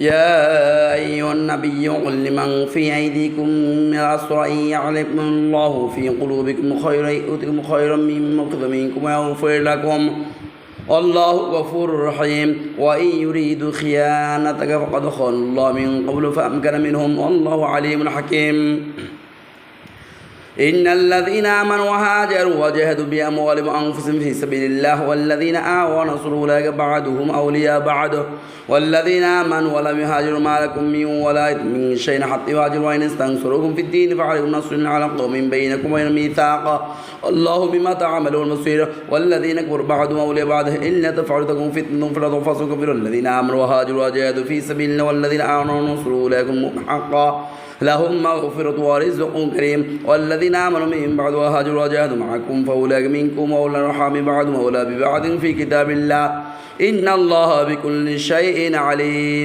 يا أيها النبي قل لمن في أيديكم من الأسرى إن يعلم الله في قلوبكم خيرا يؤتكم خيرا مما أخذ منكم ويغفر لكم والله غفور رحيم وإن يريدوا خيانتك فقد خان الله من قبل فأمكن منهم والله عليم حكيم إن الذين آمنوا وهاجروا وجاهدوا بأموالهم وأنفسهم في سبيل الله والذين آووا ونصروا أولئك بعدهم أولياء بعد والذين آمنوا ولم يهاجروا ما لكم من ولاية من شيء حتى يهاجروا وإن استنصروكم في الدين فعليكم نصر على قوم بينكم وبين ميثاق الله بما تعملون بصير والذين كفروا بعدهم أولياء بعد إلا تفعلوا تكون فتنة في الأرض كبير الذين آمنوا وهاجروا وجاهدوا في سبيل الله والذين آمنوا ونصروا أولئك حقا لهم مغفرة ورزق كريم والذين آمنوا من بعد وهاجروا وجاهدوا معكم فأولئك منكم وأولى الأرحام بعضهم أولى ببعض في كتاب الله. إن الله بكل شيء عليم.